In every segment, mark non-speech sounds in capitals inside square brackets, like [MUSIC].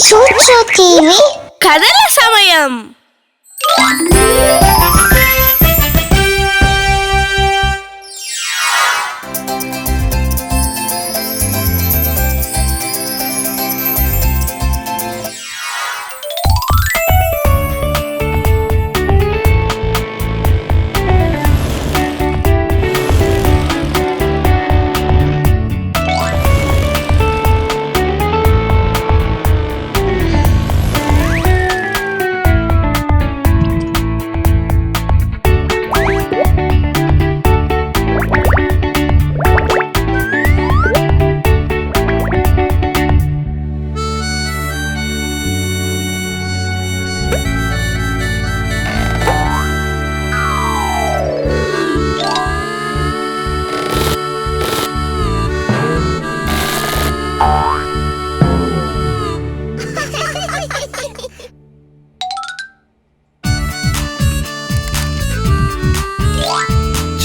చూచు టీవీ కథల సమయం.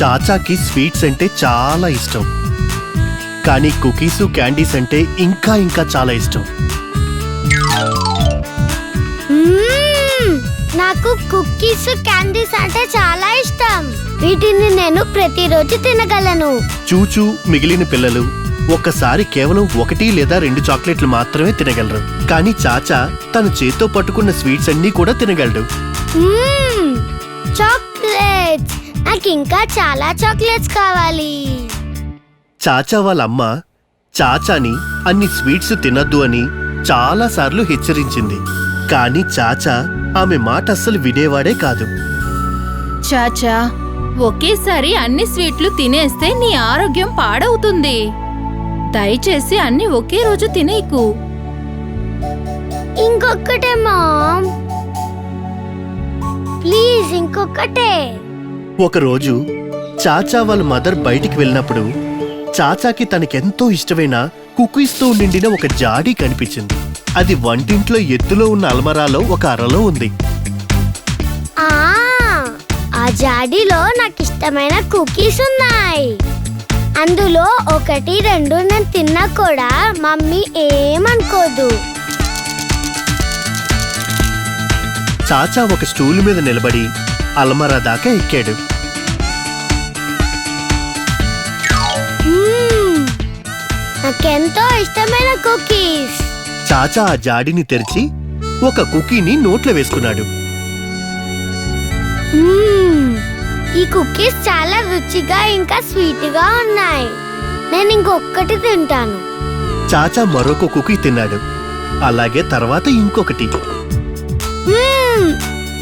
చాచాకి స్వీట్స్ అంటే చాలా ఇష్టం. కానీ కుకీసు క్యాండీస్ అంటే ఇంకా ఇంకా చాలా ఇష్టం. మ్మ్. నాకు కుక్కీస్ క్యాండీస్ అంటే చాలా ఇష్టం. వీటిని నేను ప్రతిరోజు తినగలను. చూచూ మిగిలిన పిల్లలు ఒక్కసారి కేవలం ఒకటి లేదా రెండు చాక్లెట్లు మాత్రమే తినగలరు. కానీ చాచా తన చేత్తో పట్టుకున్న స్వీట్స్ అన్నీ కూడా తినగలడు. మ్మ్. చాక్లెట్స్. నాకు ఇంకా చాలా చాక్లెట్స్ కావాలి. చాచా వాళ్ళ అమ్మ చాచాని అన్ని స్వీట్స్ తినద్దు అని చాలాసార్లు హెచ్చరించింది. కానీ చాచా ఆమె మాట అస్సలు వినేవాడే కాదు. చాచా ఒకేసారి అన్ని స్వీట్లు తినేస్తే నీ ఆరోగ్యం పాడవుతుంది. దయచేసి అన్ని ఒకే రోజు తినేకు. ఇంకొకటే మామ్. ప్లీజ్ ఇంకొకటే ఒకరోజు చాచా వాళ్ళ మదర్ బయటికి వెళ్ళినప్పుడు చాచాకి తనకెంతో ఇష్టమైన కుకీస్తో నిండిన ఒక జాడీ కనిపించింది. అది వంటింట్లో ఎత్తులో ఉన్న అల్మరాలో ఒక అరలో ఉంది. ఆ ఆ జాడీలో నాకు ఇష్టమైన కుకీస్ ఉన్నాయి. అందులో ఒకటి రెండు నేను తిన్నా కూడా మమ్మీ ఏమనుకోదు. చాచా ఒక స్టూల్ మీద నిలబడి అల్మరా దాకా ఎక్కాడు. నాకెంతో ఇష్టమైన కుకీస్ చాచా ఆ జాడీని తెరిచి ఒక కుకీని నోట్లో వేసుకున్నాడు మ్మ్. ఈ కుకీస్ చాలా రుచిగా ఇంకా స్వీట్గా ఉన్నాయి నేను ఇంకొకటి తింటాను చాచా మరొక కుకీ తిన్నాడు అలాగే తర్వాత ఇంకొకటి మ్మ్.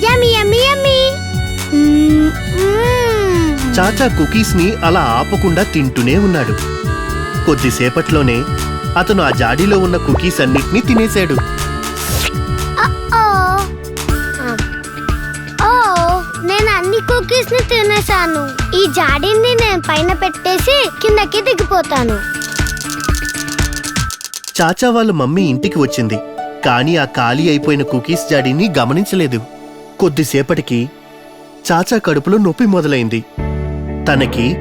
Yummy yummy yummy hmm. మ్మ్. చాచా కుకీస్ని అలా ఆపకుండా తింటూనే ఉన్నాడు. కొద్దిసేపట్లోనే అతను ఆ జాడీలో ఉన్న కుకీస్ అన్నిటినీ తినేశాడు. నేను అన్ని కుకీస్ని తినేసాను ఈ జాడీని నేను పైన పెట్టేసి కిందకి దిగిపోతాను. చాచా వాళ్ళ మమ్మీ ఇంటికి వచ్చింది. కానీ ఆ ఖాళీ అయిపోయిన కుకీస్ జాడీని గమనించలేదు. కొద్దిసేపటికి చాచా కడుపులో నొప్పి మొదలైంది. తనకి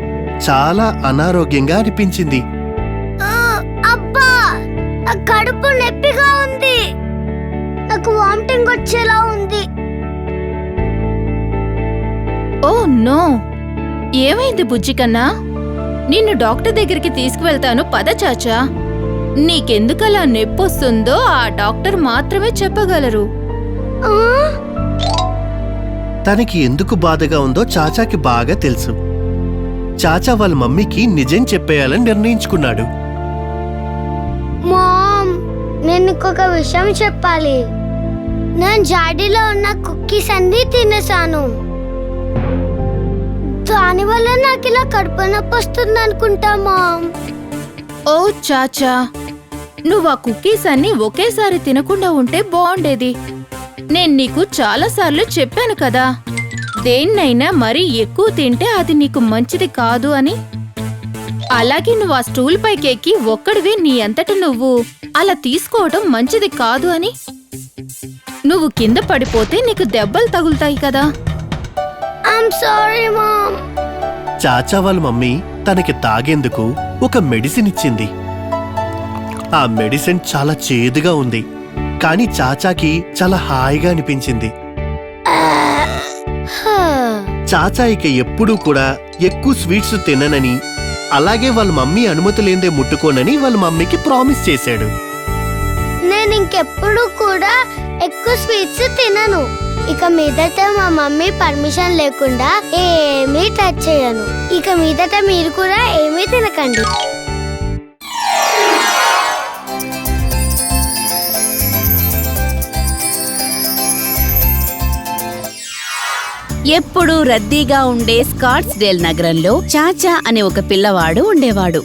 చాలా అనారోగ్యంగా అనిపించింది. ఆ, అబ్బా! కడుపు నొప్పిగా ఉంది. నాకు వామిటింగ్ వచ్చేలా ఉంది. Oh no. ఏమైంది బుజ్జికన్నా? నిన్ను డాక్టర్ దగ్గరికి తీసుకువెళ్తాను పద చాచా. నీకెందుకలా నొప్పొస్తుందో ఆ డాక్టర్ మాత్రమే చెప్పగలరు. ఆ, తనకి ఎందుకు బాధగా ఉందో చాచాకి బాగా తెలుసు. చాచా వాళ్ళ మమ్మీకి నిజం చెప్పేయాలని నిర్ణయించుకున్నాడు. మామ్ నేను ఇంకొక విషయం చెప్పాలి. నేను జాడీలో ఉన్న కుక్కీస్ అన్ని తినేసాను దానివల్ల నాకు ఇలా కడుపు నొప్పి వస్తుంది అనుకుంటా మామ్. ఓ చాచా నువ్వు ఆ కుకీస్ అన్ని ఒకేసారి తినకుండా ఉంటే బాగుండేది. నేను నీకు చాలాసార్లు చెప్పాను కదా. దేన్నైనా మరీ ఎక్కువ తింటే అది నీకు మంచిది కాదు అని. అలాగే నువ్వు ఆ స్టూల్ పైకి ఎక్కి ఒక్కడివే నీ అంతట నువ్వు. అలా తీసుకోవడం మంచిది కాదు అని. నువ్వు కింద పడిపోతే నీకు దెబ్బలు తగులుతాయి కదా. ఐఎమ్ సారీ మామ్ చాచా వాళ్ళ మమ్మీ తనకి తాగేందుకు ఒక మెడిసిన్ ఇచ్చింది. ఆ మెడిసిన్ చాలా చేదుగా ఉంది. కానీ చాచాకి చాలా హాయిగా అనిపించింది. చాచా ఇక ఎప్పుడూ కూడా ఎక్కువ స్వీట్స్ తిననని అలాగే వాళ్ళ మమ్మీ అనుమతి లేదే ముట్టుకోనని వాళ్ళ మమ్మీకి ప్రామిస్ చేశాడు. నేను ఇంకెప్పుడు కూడా ఎక్కువ స్వీట్స్ తినను. ఇక మీదట మా మమ్మీ పర్మిషన్ లేకుండా ఏమీ టచ్ చేయను. ఇక మీదట మీరు కూడా ఏమీ తినకండి. ఎప్పుడూ రద్దీగా ఉండే స్కాట్స్డేల్ నగరంలో చాచా అనే ఒక పిల్లవాడు ఉండేవాడు.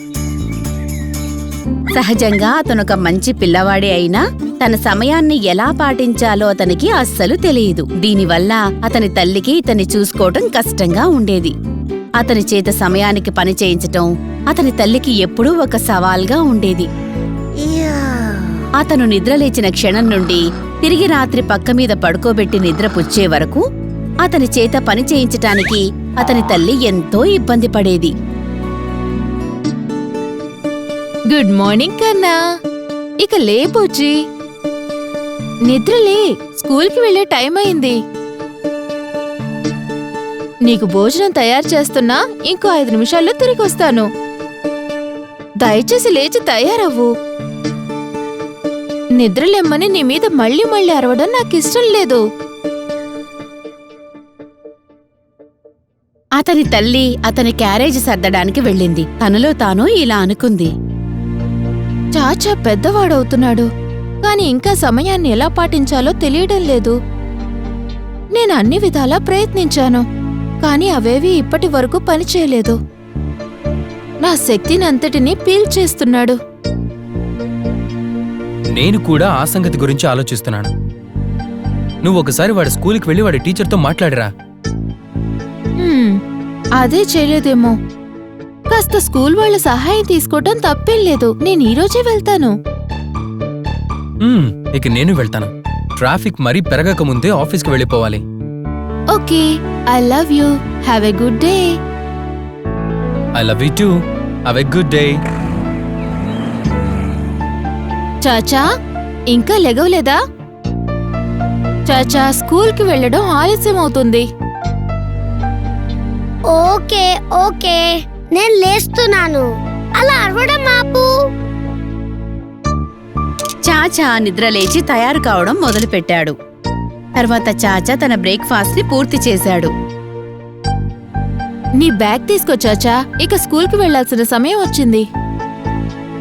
సహజంగా అతనొక మంచి పిల్లవాడే అయినా తన సమయాన్ని ఎలా పాటించాలో అతనికి అస్సలు తెలియదు. దీనివల్ల అతని తల్లికి ఇతన్ని చూసుకోవటం కష్టంగా ఉండేది. అతని చేత సమయానికి పని చేయించటం అతని తల్లికి ఎప్పుడూ ఒక సవాల్గా ఉండేది. అతను నిద్రలేచిన క్షణం నుండి తిరిగి రాత్రి పక్క మీద పడుకోబెట్టి నిద్రపుచ్చే వరకు అతని చేత పని చేయించటానికి అతని తల్లి ఎంతో ఇబ్బంది పడేది. గుడ్ మార్నింగ్ కన్నా. ఇక లేపోచ్చి నిద్రలే స్కూల్కి వెళ్ళే టైం అయింది. నీకు భోజనం తయారు చేస్తున్నా ఇంకో ఐదు నిమిషాల్లో తిరిగి వస్తాను దయచేసి లేచి తయారవ్వు. నిద్రలేమ్మని నీ మీద మళ్ళీ మళ్ళీ అరవడం నాకు ఇష్టం లేదు. అతని తల్లి అతని క్యారేజ్ సర్దడానికి వెళ్ళింది. తనలో తాను ఇలా అనుకుంది. చాచా పెద్దవాడవుతున్నాడు. కాని ఇంకా సమయాన్ని ఎలా పాటించాలో తెలియడం లేదు. నేను అన్ని విధాలా ప్రయత్నించాను. కాని అవేవి ఇప్పటి వరకు పనిచేయలేదు. నా శక్తినంతటినీ పీల్చేస్తున్నాడు. నేను కూడా ఆ సంగతి గురించి ఆలోచిస్తున్నాను. నువ్వు ఒకసారి వాడి స్కూల్కి వెళ్ళి వాడి టీచర్తో మాట్లాడిరా. హ్మ్, అదే చేయలేదేమో. కాస్త స్కూల్ వాళ్ళ సహాయం తీసుకోవటం తప్పేం లేదు. నేను ఈరోజే వెళ్తాను. మ్మ్, ఇక నేను వెళ్తాను. ట్రాఫిక్ మరీ పెరగక ముందే ఆఫీస్కి వెళ్ళిపోవాలి. Okay I love you. Have a good day. I love you too. Have a good day. Chacha ఇంకా లెగవలేదా? చాచా స్కూల్కి వెళ్ళడం ఆలస్యం అవుతుంది ఓకే ఓకే. నేను లేస్తున్నాను. అలా అరవడం ఆపు. చాచా నిద్రలేచి తయారు కావడం మొదలుపెట్టాడు. తర్వాత చాచా తన బ్రేక్ఫాస్ట్ని పూర్తి చేశాడు. నీ బ్యాగ్ తీసుకో చాచా. ఇక స్కూల్కి వెళ్ళాల్సిన సమయం వచ్చింది.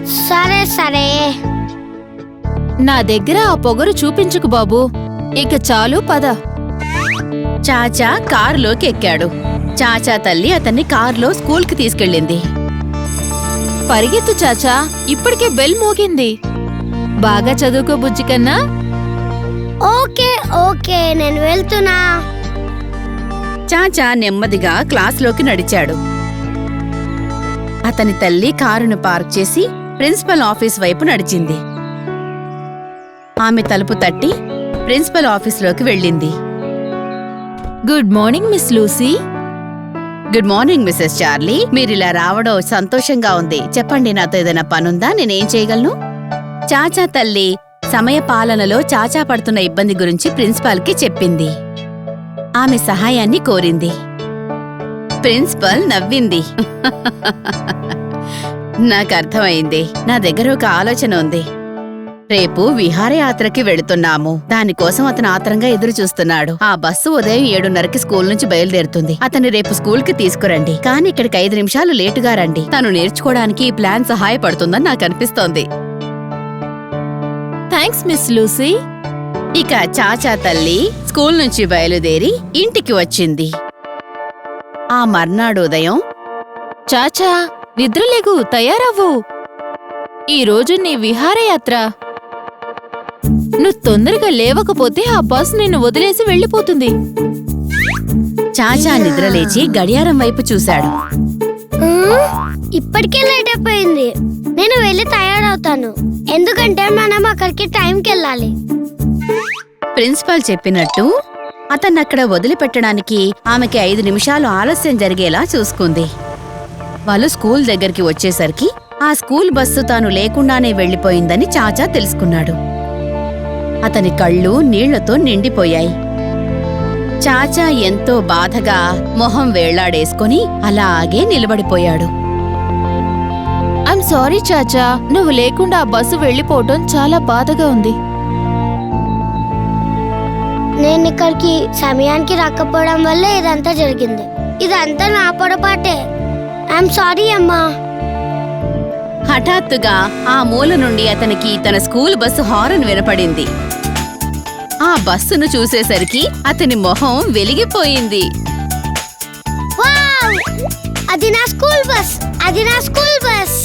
సరే సరే. నా దగ్గర ఆ పొగరు చూపించుకు బాబు. ఇక చాలు పద. చాచా కారులోకి ఎక్కాడు. చాచా తల్లి అతన్ని కారులో స్కూల్కి తీసుకెళ్ళింది. పరిగెత్తు చాచా ఇప్పటికే బెల్ మోగింది. బాగా చదువుకో బుజ్జి కన్నా. ఓకే ఓకే నేను వెళ్తున్నా. చాచా నెమ్మదిగా క్లాస్లోకి నడిచాడు. అతని తల్లి కారును పార్క్ చేసి ప్రిన్సిపల్ ఆఫీస్ వైపు నడిచింది. ఆమె తలుపు తట్టి ప్రిన్సిపల్ ఆఫీస్లోకి వెళ్ళింది. Good morning miss Lucy. Good morning missus Charlie మీరు ఇలా రావడం సంతోషంగా ఉంది. చెప్పండి నాతో ఏదైనా పనుందా? నేనేం చేయగలను? చాచా తల్లి సమయ పాలనలో చాచా పడుతున్న ఇబ్బంది గురించి ప్రిన్సిపాల్కి చెప్పింది. ఆమె సహాయాన్ని కోరింది. ప్రిన్సిపల్ నవ్వింది. [LAUGHS] నాకు అర్థమైంది. నా దగ్గర ఒక ఆలోచన ఉంది. రేపు విహారయాత్రకి వెళుతున్నాము. దానికోసం అతను ఆత్రంగా ఎదురు చూస్తున్నాడు ఆ బస్సు ఉదయం ఏడున్నరకి స్కూల్ నుంచి బయలుదేరుతుంది. అతన్ని రేపు స్కూల్కి తీసుకురండి. కానీ ఇక్కడికి ఐదు నిమిషాలు లేటుగా రండి. తను నేర్చుకోవడానికి ఈ ప్లాన్ సహాయపడుతుందని నాకు అనిపిస్తోంది. Thanks miss Lucy. ఇక చాచా తల్లి స్కూల్ నుంచి బయలుదేరి ఇంటికి వచ్చింది. ఆ మర్నాడు ఉదయం చాచా నిద్రలేగు తయారవ్వు. ఈ రోజు నీ విహారయాత్ర. నువ్వు తొందరగా లేవకపోతే ఆ బస్ నిన్ను వదిలేసి వెళ్ళిపోతుంది. చాచా నిద్రలేచి గడియారం వైపు చూశాడు. ఇప్పటికే లేట్ అయిపోయింది. నేను వెళ్ళి తయారవుతాను. ఎందుకంటే మనం అక్కడికి టైంకి వెళ్ళాలి ప్రిన్సిపాల్ చెప్పినట్టు అతన్నక్కడ వదిలిపెట్టడానికి ఆమెకి ఐదు నిమిషాలు ఆలస్యం జరిగేలా చూసుకుంది. వాళ్ళు స్కూల్ దగ్గరికి వచ్చేసరికి ఆ స్కూల్ బస్సు తాను లేకుండానే వెళ్ళిపోయిందని చాచా తెలుసుకున్నాడు. అతని కళ్ళు నీళ్ళతో నిండిపోయాయి. చాచా ఎంతో బాధగా మొహం వేళ్ళాడేసుకుని అలాగే నిలబడిపోయాడు. ఐమ్ సారీ చాచా నువ్వు లేకుండా ఆ బస్సు వెళ్ళిపోవటం చాలా బాధగా ఉంది. నేను ఇక్కడికి సమయానికి రాకపోవడం వల్ల ఇదంతా జరిగింది. ఇదంతా నా పొరపాటే. ఐఎమ్ సారీ అమ్మా. హఠాత్తుగా ఆ మూల నుండి అతనికి తన స్కూల్ బస్సు హారన్ వినపడింది. ఆ బస్సును చూసేసరికి అతని మొహం వెలిగిపోయింది! అది నా స్కూల్ బస్! అది నా స్కూల్ బస్!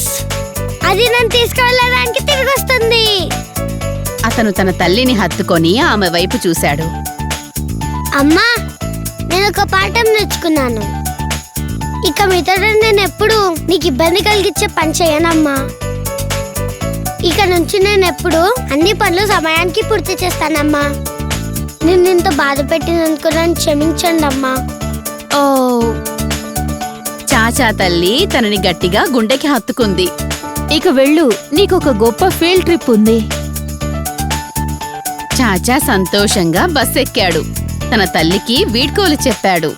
అది నన్ను తీసుకెళ్ళడానికి తిరిగి వస్తుంది అతను తన తల్లిని హత్తుకొని ఆమె వైపు చూశాడు. అమ్మా నేను ఒక పాఠం నేర్చుకున్నాను. ఇక మీదట నేను ఎప్పుడు నీకు ఇబ్బంది కలిగించే పని చేయనమ్మా. ఇక నుంచి నేను ఎప్పుడు అన్ని పనులు సమయానికి పూర్తి చేస్తానమ్మా. నిన్ను ఇంత బాధ పెట్టినందుకు నన్ను క్షమించండి అమ్మా ఓ. చాచా తల్లి తనని గట్టిగా గుండెకి హత్తుకుంది. ఇక వెళ్ళు నీకొక గొప్ప ఫీల్డ్ ట్రిప్ ఉంది. చాచా సంతోషంగా బస్ ఎక్కాడు. తన తల్లికి వీడ్కోలు చెప్పాడు.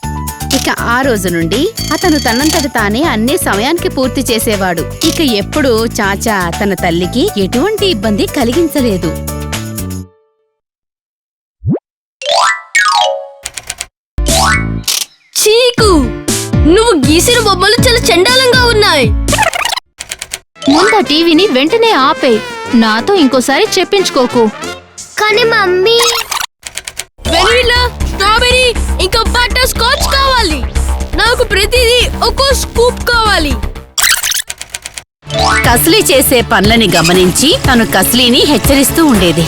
ఇక ఆ రోజు నుండి అతను తనంతట తానే అన్ని సమయానికి పూర్తి చేసేవాడు. ఇక ఎప్పుడూ చాచా తన తల్లికి ఎటువంటి ఇబ్బంది కలిగించలేదు. చీకు! నువ్వు గీసిన బొమ్మలు చాలా చండాలంగా ఉన్నాయి. ముందు టీవీని వెంటనే ఆపే. నాతో ఇంకోసారి చెప్పించుకోకు. కానీ మమ్మీ ఒక ఒక్కో స్కూప్ కావాలి. కస్లీ చేసే పనులని గమనించి తను కస్లీని హెచ్చరిస్తూ ఉండేది.